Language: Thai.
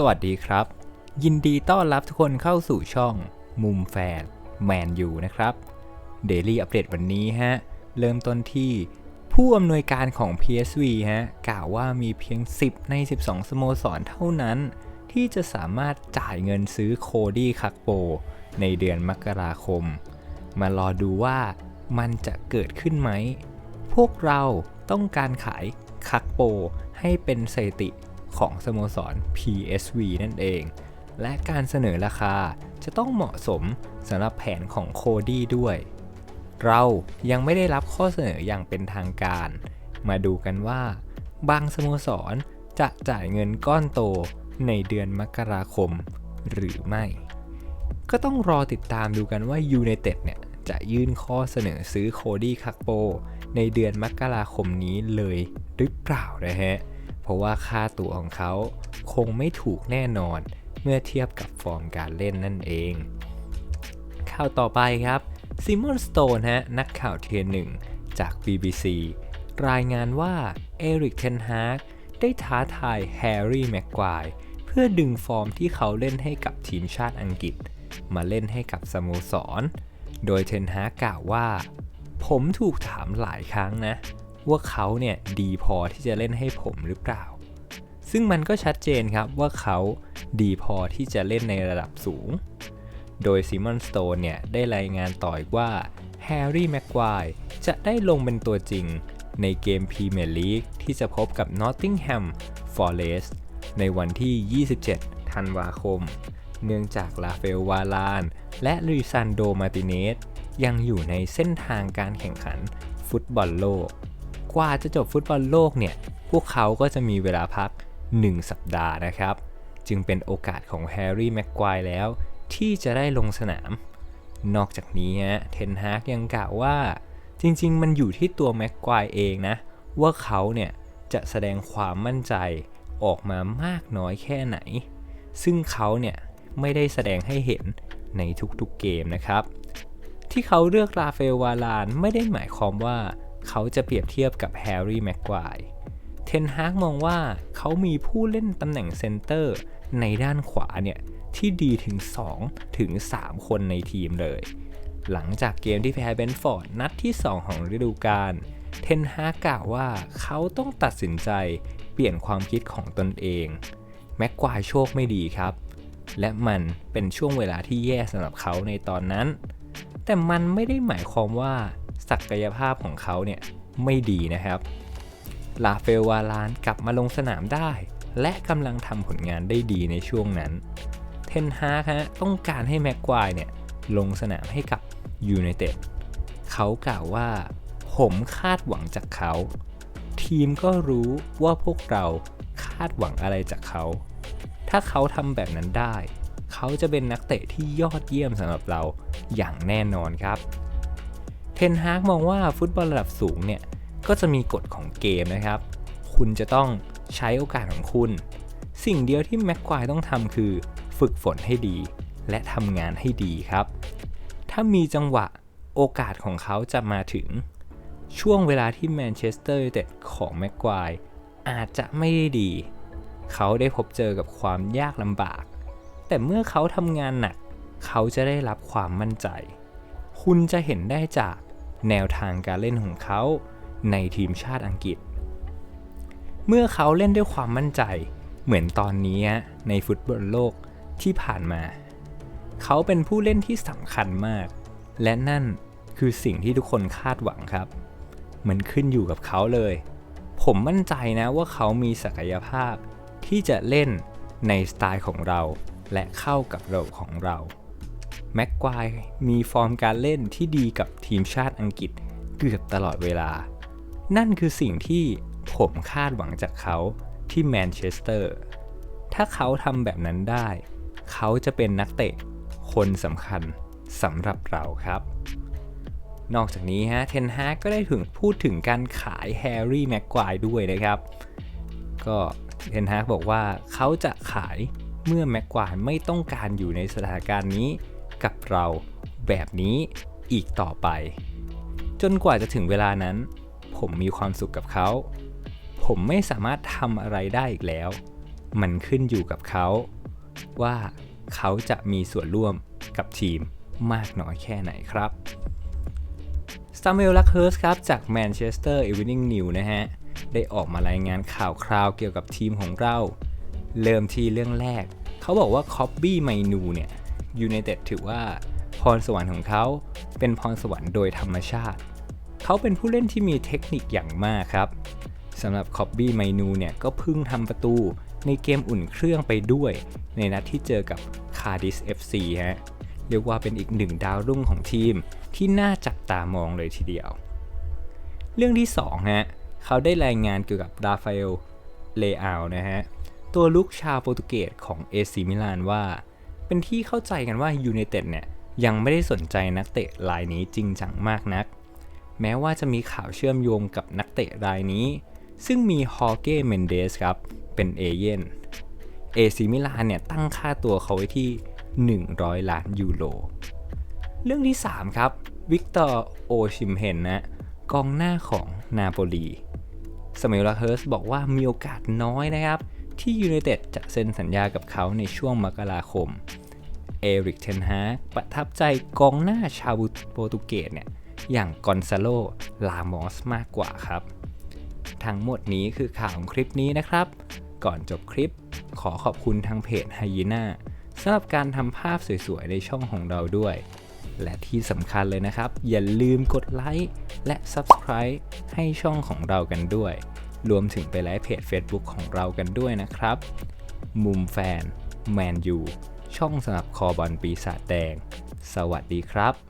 สวัสดีครับ ยินดีต้อนรับทุกคนเข้าสู่ช่อง มุมแฟนแมนยูนะครับ Daily อัปเดตวันนี้ฮะ เริ่มต้นที่ผู้อำนวยการของ PSV ฮะกล่าวว่ามีเพียง 10 ใน 12 สโมสรเท่านั้น ที่จะสามารถจ่ายเงินซื้อโคดี้คักโป ในเดือนมกราคม มารอดูว่ามันจะเกิดขึ้นไหม พวกเราต้องการขายคักโป ให้เป็นสถิติ ของสโมสร PSV นั่นเอง และการเสนอราคาจะต้องเหมาะสมสำหรับแผนของโคดี้ด้วย เรายังไม่ได้รับข้อเสนออย่างเป็นทางการ มาดูกันว่า บางสโมสรจะจ่ายเงินก้อนโตในเดือนมกราคมหรือไม่ ก็ต้องรอติดตามดูกันว่ายูไนเต็ดเนี่ยจะยื่นข้อเสนอซื้อโคดี้คักโป ในเดือนมกราคมนี้เลยหรือเปล่านะฮะ เพราะว่าค่าตัวของเขาคงไม่ถูกแน่นอนเมื่อเทียบกับฟอร์มการเล่นนั่นเอง ข่าวต่อไปครับซิมอนสโตนฮะนักข่าวเทียนหนึ่งจาก BBC รายงานว่าเอริกเทนฮากได้ท้าทายแฮร์รี่แม็กควายเพื่อดึงฟอร์มที่เขาเล่นให้กับทีมชาติอังกฤษ มาเล่นให้กับสโมสร โดยเทนฮากกล่าวว่า ผมถูกถามหลายครั้งนะ ว่าเขาเนี่ยดีพอที่จะเล่นให้ผมหรือเปล่า ซึ่งมันก็ชัดเจนครับว่าเขาดีพอที่จะเล่นในระดับสูง โดยซิมอนสโตนเนี่ยได้รายงานต่ออีกว่าแฮร์รี่แม็กควายจะได้ลงเป็นตัวจริงในเกมพรีเมียร์ลีกที่จะพบกับนอตติงแฮมฟอร์เรสต์ในวันที่ 27 ธันวาคม เนื่องจากลาเฟลวาลาน และลุยซันโดมาติเนสยังอยู่ในเส้นทางการแข่งขันฟุตบอลโลก กว่าจะจบฟุตบอลโลกเนี่ย พวกเขาก็จะมีเวลาพัก 1 สัปดาห์นะครับ จึงเป็นโอกาสของแฮร์รี่แม็กควายแล้ว ที่จะได้ลงสนาม นอกจากนี้ฮะเทนฮากยังกล่าวว่า จริงๆ มันอยู่ที่ตัวแม็กควายเองนะ ว่าเขาเนี่ยจะแสดงความมั่นใจออกมามากน้อยแค่ไหน ซึ่งเขาเนี่ยไม่ได้แสดงให้เห็นในทุกๆเกมนะครับ ที่เขาเลือกราเฟลวาลานไม่ได้หมายความว่า เขาจะเปรียบเทียบกับแฮร์รี่แม็กควายเทนฮากมองว่าเขามีผู้เล่นตำแหน่งเซนเตอร์ในด้านขวาเนี่ยที่ดีถึง 2 ถึง 3 คนในทีมเลย หลังจากเกมที่แพ้เบนฟอร์ดนัดที่ 2 ของฤดูกาล เทนฮากกล่าวว่าเขาต้องตัดสินใจเปลี่ยนความคิดของตนเอง แม็กควายโชคไม่ดีครับ และมันเป็นช่วงเวลาที่แย่สำหรับเขาในตอนนั้น แต่มันไม่ได้หมายความว่า ศักยภาพของเขาเนี่ยไม่ดีนะครับลาเฟลวาลานกลับมาลงสนามได้ และกำลังทำผลงานได้ดีในช่วงนั้น เทนฮากฮะต้องการให้แม็กควายเนี่ยลงสนามให้กับยูไนเต็ดเขากล่าวว่า ผมคาดหวังจากเขา ทีมก็รู้ว่าพวกเราคาดหวังอะไรจากเขา ถ้าเขาทำแบบนั้นได้ เขาจะเป็นนักเตะที่ยอดเยี่ยมสำหรับเราอย่างแน่นอนครับ เทนฮากมองว่าฟุตบอลระดับสูงเนี่ย ก็จะมีกฎของเกมนะครับ คุณจะต้องใช้โอกาสของคุณ สิ่งเดียวที่แม็กควายต้องทำคือ ฝึกฝนให้ดี และทำงานให้ดีครับ ถ้ามีจังหวะโอกาสของเขาจะมาถึง ช่วงเวลาที่แมนเชสเตอร์ยูไนเต็ดของแม็กควายอาจจะไม่ได้ดี เขาได้พบเจอกับความยากลำบาก แต่เมื่อเขาทำงานหนัก เขาจะได้รับความมั่นใจ คุณจะเห็นได้จาก แนวทางการเล่นของเขาในทีมชาติอังกฤษ เมื่อเขาเล่นด้วยความมั่นใจเหมือนตอนนี้ในฟุตบอลโลกที่ผ่านมา เขาเป็นผู้เล่นที่สำคัญมาก และนั่นคือสิ่งที่ทุกคนคาดหวังครับ มันขึ้นอยู่กับเขาเลย ผมมั่นใจนะว่าเขามีศักยภาพที่จะเล่นในสไตล์ของเรา และเข้ากับระบบของเรา แม็กควายมีฟอร์มการเล่นที่ดีกับทีมชาติอังกฤษเกือบตลอดเวลา นั่นคือสิ่งที่ผมคาดหวังจากเขาที่แมนเชสเตอร์ ถ้าเขาทำแบบนั้นได้ เขาจะเป็นนักเตะคนสำคัญสำหรับเราครับ นอกจากนี้ฮะ เทนฮาก็ได้ถึงพูดถึงการขายแฮร์รี่แม็กควายด้วยนะครับ ก็เทนฮาบอกว่าเขาจะขายเมื่อแม็กควายไม่ต้องการอยู่ในสถานการณ์นี้ กับเราแบบนี้อีกต่อไป จนกว่าจะถึงเวลานั้น ผมมีความสุขกับเขา ผมไม่สามารถทำอะไรได้อีกแล้ว มันขึ้นอยู่กับเขา ว่าเขาจะมีส่วนร่วมกับทีมมากน้อยแค่ไหนครับซามูเอลลักเฮิร์สครับ จาก Manchester Evening News นะฮะ ได้ออกมารายงานข่าวคราวเกี่ยวกับทีมของเรา เริ่มที่เรื่องแรก เขาบอกว่าคอบบี้ไมนูเนี่ย ยูไนเต็ดถือว่าพรสวรรค์ของเขาเป็นพรสวรรค์โดยธรรมชาติ เขาเป็นผู้เล่นที่มีเทคนิคอย่างมากครับสำหรับคอบบี้ไมนูเนี่ยก็เพิ่งทำประตูในเกมอุ่นเครื่องไปด้วย ในนัดที่เจอกับคาร์ดิส FC ฮะเรียกว่าเป็นอีกหนึ่งดาวรุ่งของทีมที่น่าจับตามองเลยทีเดียว เรื่องที่2ฮะเขาได้รายงานเกี่ยวกับราฟาเอลเลอานะฮะตัวลุกชาวโปรตุเกสของเอซิมิลานว่า เป็นที่เข้าใจกันว่ายูไนเต็ดเนี่ยยังไม่ได้สนใจนักเตะรายนี้จริงจังมากนัก แม้ว่าจะมีข่าวเชื่อมโยงกับนักเตะรายนี้ ซึ่งมีฮอเก้เมนเดสครับ เป็นเอเย่นเอซิมิลานเนี่ยตั้งค่าตัวเขาไว้ที่ 100 ล้านยูโร เรื่องที่ 3 ครับ วิกตอร์โอชิมเฮนนะ กองหน้าของนาโปลีสมิลลาเฮิร์สบอกว่ามีโอกาสน้อยนะครับ ที่ยูไนเต็ดจะเซ็นสัญญากับเขาในช่วงมกราคม เอริกเทนฮาประทับใจกองหน้าชาวโปรตุเกสเนี่ยอย่างกอนซาโล ลามอสมากกว่าครับ ทั้งหมดนี้คือข่าวของคลิปนี้นะครับ ก่อนจบคลิป ขอขอบคุณทางเพจไฮยีน่าสำหรับการทำภาพสวยๆ ในช่องของเราด้วย และที่สำคัญเลยนะครับ อย่าลืมกดไลค์และ Subscribe ให้ช่องของเรากันด้วย รวมถึงไปไลค์เพจ Facebook ของเรากันด้วยนะครับ มุมแฟน แมนยู ช่องสำหรับคอบอลปีศาจแดง สวัสดีครับ